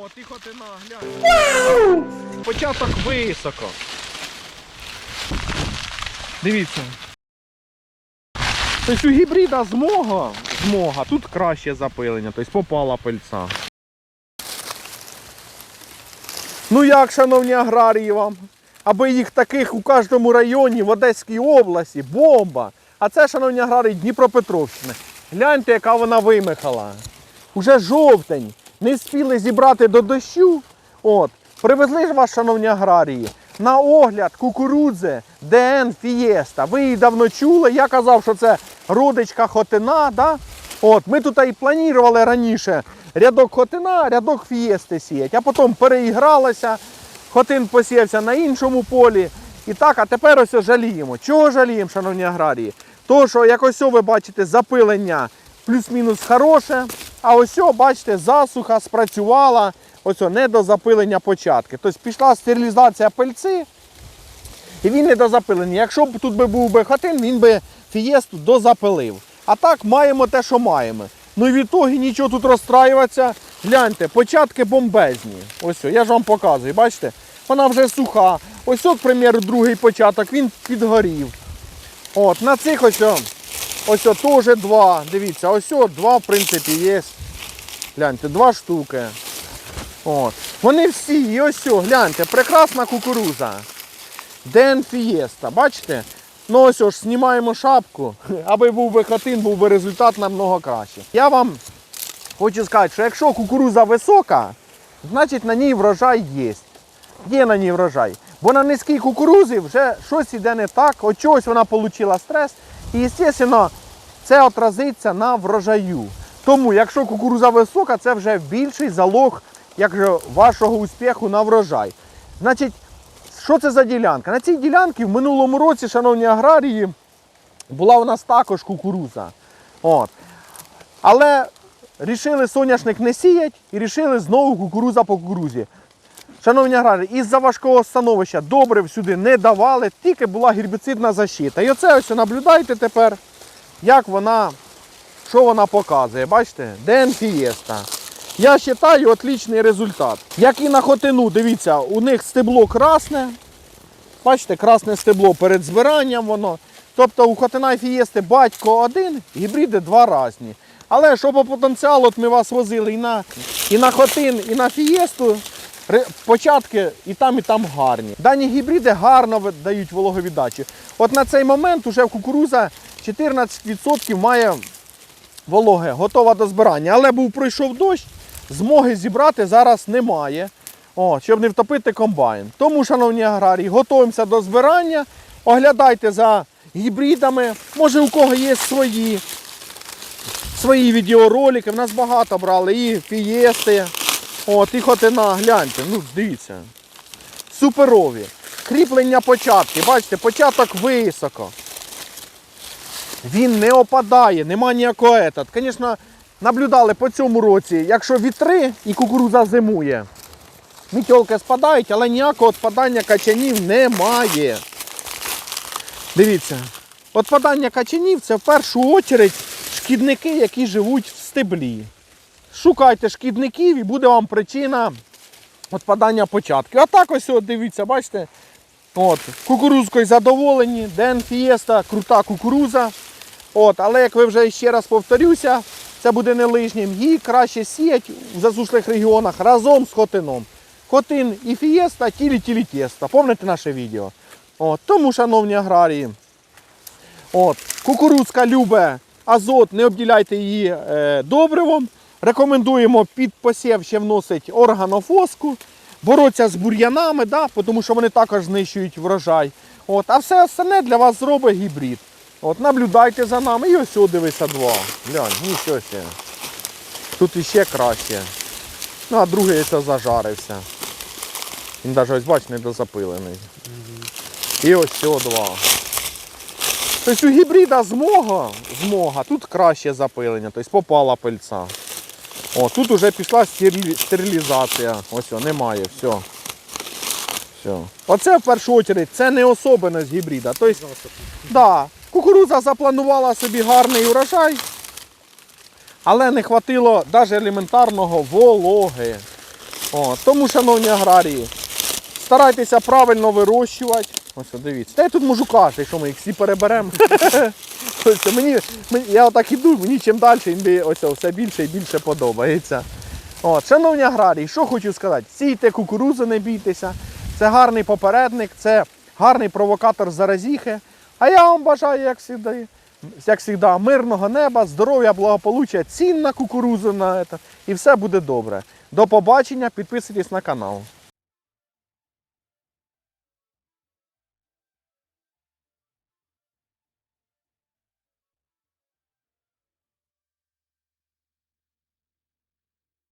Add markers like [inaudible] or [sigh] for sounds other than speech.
О, тихо ти наглянь. Початок високо. Дивіться. Тобто у гібрида змога, змога, тут краще запилення, тобто попала пильця. Ну як, шановні аграрії вам? Аби їх таких у кожному районі в Одеській області, бомба. А це, шановні аграрії, Дніпропетровщина. Гляньте, яка вона вимихала. Уже жовтень. Не спіли зібрати до дощу. От, привезли ж вас, шановні аграрії, на огляд кукурудзи ДН Фієста. Ви її давно чули. Я казав, що це родичка Хотина. Да? От, ми тут і планували раніше рядок Хотина, рядок Фієсти сіяти, а потім переігралося. Хотин посіявся на іншому полі. І так, а тепер ось жаліємо. Чого жаліємо, шановні аграрії? Того, що як ось ви бачите, запилення плюс-мінус хороше, а ось, бачите, засуха спрацювала, ось не до запилення початки. Тобто пішла стерилізація пильці, і він не дозапилений. Якщо б тут був би хатин, він би фієсту дозапилив. А так маємо те, що маємо. Ну і в ітогі нічого тут розстраюватися. Гляньте, початки бомбезні. Ось, я ж вам показую, бачите? Вона вже суха. Ось, от, к примеру, другий початок, він підгорів. От, на цих ось, ось о, теж два. Дивіться, ось о, два, в принципі, є. Гляньте, два штуки. От. Вони всі, і ось, о, гляньте, прекрасна кукуруза. Ден Фієста, бачите? Ну ось ж, знімаємо шапку, [laughs] аби був би хатин, був би результат намного краще. Я вам хочу сказати, що якщо кукуруза висока, значить на ній врожай є. Є на ній врожай. Бо на низькій кукурузі вже щось іде не так, от чогось вона отримала стрес. І, звісно, це отразиться на врожаю. Тому, якщо кукуруза висока, це вже більший залог як же, вашого успіху на врожай. Значить, що це за ділянка? На цій ділянці в минулому році, шановні аграрії, була у нас також кукуруза. От. Але рішили соняшник не сіять і рішили знову кукуруза по кукурузі. Шановні аграрії, із-за важкого становища добрив сюди не давали, тільки була гербіцидна защита. І оце ось наблюдайте тепер, як вона, що вона показує. Бачите? ДНФієста. Я вважаю отличний результат. Як і на хотину, дивіться, у них стебло красне. Бачите, красне стебло перед збиранням воно. Тобто у хотина і фієсти батько один, гібриди два різні. Але що по потенціалу, от ми вас возили і на, і на хотин, і на фієсту, початки і там, і там гарні. Дані гібриди гарно дають вологовіддачу. От на цей момент уже кукуруза 14% має вологе, готова до збирання. Але був пройшов дощ, змоги зібрати зараз немає. О, щоб не втопити комбайн. Тому, шановні аграрії, готуємося до збирання. Оглядайте за гібридами. Може у кого є свої, свої відеоролики. В нас багато брали і фієсти. От, і хотина, гляньте, ну дивіться. Суперові. Кріплення початки. Бачите, початок високо. Він не опадає, нема ніякого етат. Звісно, наблюдали по цьому році, якщо вітри і кукурудза зимує, мітьолки спадають, але ніякого спадання качанів немає. Дивіться, отпадання качанів це в першу чергу шкідники, які живуть в стеблі. Шукайте шкідників і буде вам причина отпадання початків. А так ось, от, дивіться, бачите, От, кукурузкою задоволені, Ден Фієста, крута кукуруза. От, але як ви вже ще раз повторюся, це буде не лишнім. Її краще сіять в засушлих регіонах разом з хотином. Хотин і фієста, тілі-тілі тіста. Пам'ятаєте наше відео? От, тому, шановні аграрії, от, кукурузка любе азот, не обділяйте її е, добривом. Рекомендуємо під посів ще вносити органофоску, боротися з бур'янами, да, тому що вони також знищують врожай. От, а все остальне для вас зробить гібрид. От, наблюдайте за нами. І ось дивися два. Глянь, нічого ще. Тут іще краще. Ну, а другий це зажарився. Він навіть ось бач, недозапилений. І ось о, два. Тобто у гібрида змога, змога, тут краще запилення, тобто попала пильця. О, тут вже пішла стерилізація. Ось, о, немає, все. Все. Оце в першу чергу, це не особливість гібрида. Тобто, да, кукурудза запланувала собі гарний урожай. але не хватило навіть елементарного вологи. О, тому, шановні аграрії, старайтеся правильно вирощувати. Ось дивіться. Та я тут можу каші, що ми їх всі переберемо. [laughs] Ось, мені, мені, я отак іду, мені чим далі, мені ось все більше і більше подобається. От, шановні аграрії, що хочу сказати, сійте кукурудзу, не бійтеся. Це гарний попередник, це гарний провокатор заразіхи. А я вам бажаю, як завжди, як завжди, мирного неба, здоров'я, благополуччя, цін на кукурудзу на це, і все буде добре. До побачення, підписуйтесь на канал.